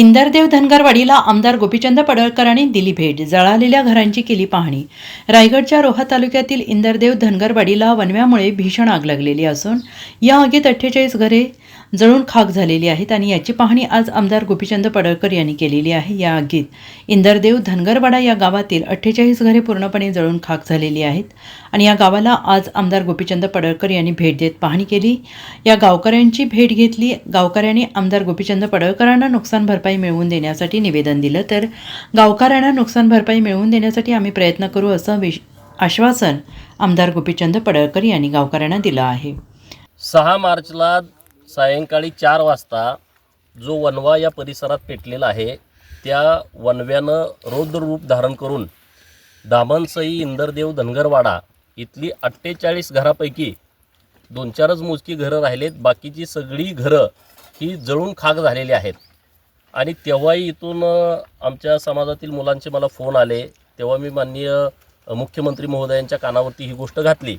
इंदरदेव धनगरवाडीला आमदार गोपीचंद पडळकरांनी दिली भेट. जळालेल्या घरांची केली पाहणी. रायगडच्या रोहा तालुक्यातील इंदरदेव धनगरवाडीला वनव्यामुळे भीषण आग लागलेली असून या आगीत अठ्ठेचाळीस घरे जळून खाक झालेली आहेत आणि याची पाहणी आज आमदार गोपीचंद पडळकर यांनी केलेली आहे. या आगीत इंदरदेव धनगरवाडा या गावातील अठ्ठेचाळीस घरे पूर्णपणे जळून खाक झालेली आहेत आणि या गावाला आज आमदार गोपीचंद पडळकर यांनी भेट देत पाहणी केली. या गावकऱ्यांची भेट घेतली. गावकऱ्यांनी आमदार गोपीचंद पडळकरांना नुकसान भरपाई मिळवून देण्यासाठी निवेदन दिलं. तर गावकऱ्यांना नुकसान भरपाई मिळवून देण्यासाठी आम्ही प्रयत्न करू असं विश आश्वासन आमदार गोपीचंद पडळकर यांनी गावकऱ्यांना दिलं आहे. सहा मार्चला सायंकाळी चार वाजता जो वनवा या परिसरात पेटलेला आहे त्या वनव्यानं रौद्र रूप धारण करून दामनसई इंदरदेव धनगरवाडा इथली अठ्ठेचाळीस घरापैकी दोन चारच मोजकी घरं राहिलेत. बाकीची सगळी घरं ही जळून खाक झालेली आहेत. आणि तेव्हाही इथून आमच्या समाजातील मुलांचे मला फोन आले. तेव्हा मी माननीय मुख्यमंत्री महोदयांच्या कानावरती ही गोष्ट घातली.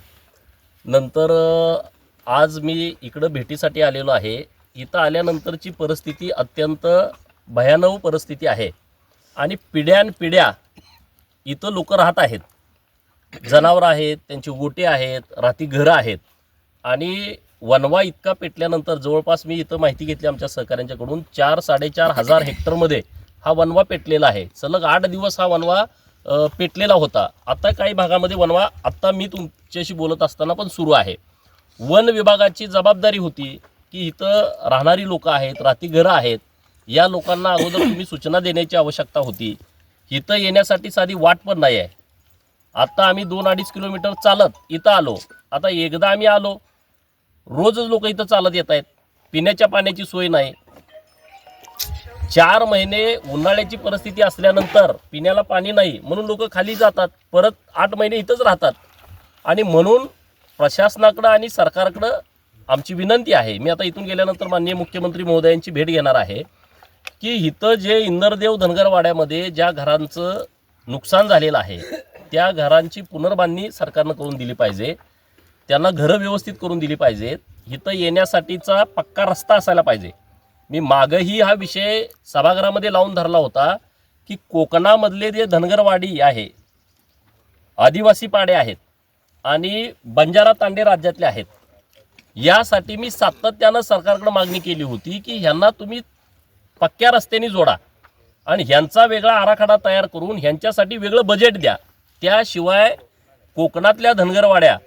नंतर आज मी इकडं भेटीसाठी आलेलो आहे. इथं आल्यानंतरची परिस्थिती अत्यंत भयानक परिस्थिती आहे. आणि पिढ्यानपिढ्या इथं लोक राहत आहेत. जनावरं आहेत त्यांची गोटे आहेत राती घरं आहेत. आणि वनवा इतका पेटल्यानंतर जवळपास मी इथं माहिती घेतली आमच्या सहकाऱ्यांच्याकडून चार साडेचार हजार हेक्टरमध्ये हा वनवा पेटलेला आहे. सलग आठ दिवस हा वनवा पेटलेला होता. आता काही भागामध्ये वनवा आत्ता मी तुमच्याशी बोलत असताना पण सुरू आहे. वन विभागाची जबाबदारी होती की इथं राहणारी लोक आहेत राहती घरं आहेत या लोकांना अगोदर तुम्ही सूचना देण्याची आवश्यकता होती. इथं येण्यासाठी साधी वाट पण नाही आहे. आता आम्ही दोन अडीच किलोमीटर चालत इथं आलो. आता एकदा आम्ही आलो रोजच लोक इथं चालत येत आहेत. पिण्याच्या पाण्याची सोय नाही. चार महिने उन्हाळ्याची परिस्थिती असल्यानंतर पिण्याला पाणी नाही म्हणून लोक खाली जातात. परत आठ महिने इथंच राहतात. आणि म्हणून प्रशासनाकडं आणि सरकारकडं आमची विनंती आहे. मी आता इथून गेल्यानंतर माननीय मुख्यमंत्री महोदयांची भेट घेणार आहे की इथं जे इंदरदेव धनगरवाड्यामध्ये ज्या घरांचं नुकसान झालेलं आहे त्या घरांची पुनर्बांधणी सरकारनं करून दिली पाहिजे. त्यांना घरं व्यवस्थित करून दिली पाहिजेत इथं येण्यासाठीचा पक्का रस्ता असायला पाहिजे. मी मागही हा विषय सभागृहामध्ये लावून धरला होता की कोकणामधले जे धनगरवाडी आहे आदिवासी पाडे आहेत आणि बंजारा तांडे राज्यातले आहेत. यासाठी मी सातत्यानं सरकारकडे मागणी केली होती की ह्यांना तुम्ही पक्क्या रस्त्याने जोडा आणि ह्यांचा वेगळा आराखडा तयार करून ह्यांच्यासाठी वेगळं बजेट द्या. त्याशिवाय कोकणातल्या धनगरवाड्या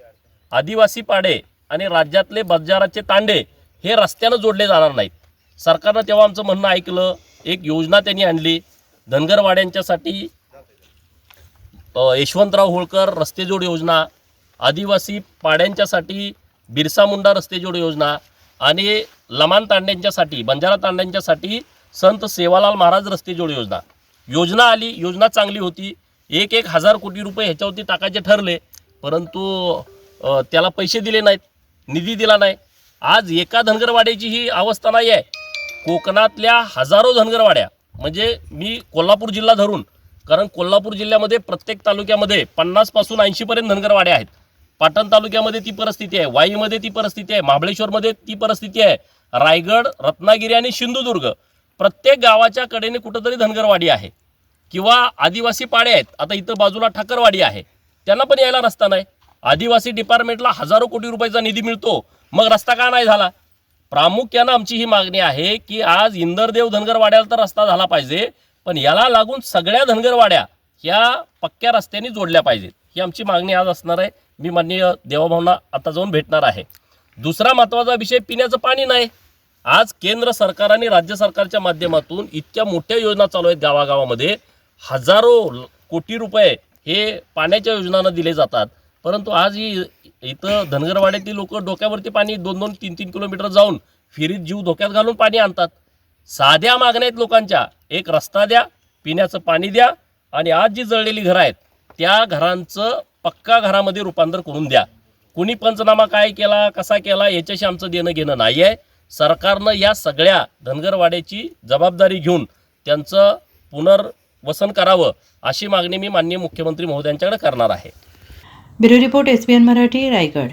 आदिवासी पाडे आणि राज्यातले बंजाराचे तांडे हे रस्त्यानं जोडले जाणार नाहीत. सरकारनं तेव्हा आमचं म्हणणं ऐकलं एक योजना त्यांनी आणली. धनगरवाड्यांच्यासाठी यशवंतराव होळकर रस्तेजोड योजना आदिवासी पाड्यांच्यासाठी बिरसा मुंडा रस्ते जोड योजना आणि लमान तांड्यांच्यासाठी बंजारा तांड्यांच्यासाठी संत सेवालाल महाराज रस्ते जोड योजना. योजना आली योजना चांगली होती. एक एक हजार कोटी रुपये ह्याच्यावरती टाकायचे ठरले परंतु त्याला पैसे दिले नाहीत निधी दिला नाही. आज एका धनगरवाड्याची ही अवस्था नाही आहे. कोकणातल्या हजारो धनगरवाड्या म्हणजे मी कोल्हापूर जिल्हा धरून कारण कोल्हापूर जिल्ह्यामध्ये प्रत्येक तालुक्यामध्ये पन्नासपासून ऐंशीपर्यंत धनगरवाड्या आहेत. पाटण तालुक्यामध्ये ती परिस्थिती आहे. वाईमध्ये ती परिस्थिती आहे. महाबळेश्वरमध्ये ती परिस्थिती आहे. रायगड रत्नागिरी आणि सिंधुदुर्ग प्रत्येक गावाच्या कडेने कुठंतरी धनगरवाडी आहे. किंवा आदिवासी पाडे आहेत. आता इथं बाजूला ठाकरवाडी आहे. त्यांना पण यायला रस्ता नाही. आदिवासी डिपार्टमेंटला हजारो कोटी रुपयाचा निधी मिळतो. मग रस्ता का नाही झाला? प्रामुख्यानं आमची ही मागणी आहे की आज इंदरदेव धनगरवाड्याला तर रस्ता झाला पाहिजे. पण याला लागून सगळ्या धनगरवाड्या ह्या पक्क्या रस्त्याने जोडल्या पाहिजेत. ही आमची मागणी आज असणार आहे. मी माननीय देवाभावना आता जाऊन भेटणार आहे. दुसरा महत्त्वाचा विषय पिण्याचं पाणी नाही. आज केंद्र सरकार आणि राज्य सरकारच्या माध्यमातून इतक्या मोठ्या योजना चालू आहेत गावागावामध्ये. हजारो ल- कोटी रुपये हे पाण्याच्या योजनांना दिले जातात. परंतु आज ही इथं धनगरवाड्यातील लोक डोक्यावरती पाणी दोन दोन तीन तीन किलोमीटर जाऊन फिरीत जीव धोक्यात घालून पाणी आणतात. साध्या मागण्या आहेत लोकांच्या. एक रस्ता द्या पिण्याचं पाणी द्या आणि आज जी जळलेली घरं आहेत त्या घरांचं पक्का घरामध्ये रूपांतर करून द्या. कुणी पंचनामा काय केला कसा केला याच्याशी आमचं देणं घेणं नाही आहे सरकारनं या सगळ्या धनगरवाड्याची जबाबदारी घेऊन त्यांचं पुनर्वसन करावं अशी मागणी मी माननीय मुख्यमंत्री महोदयांच्याकडे करणार आहे. Bureau report S Marathi Raigad.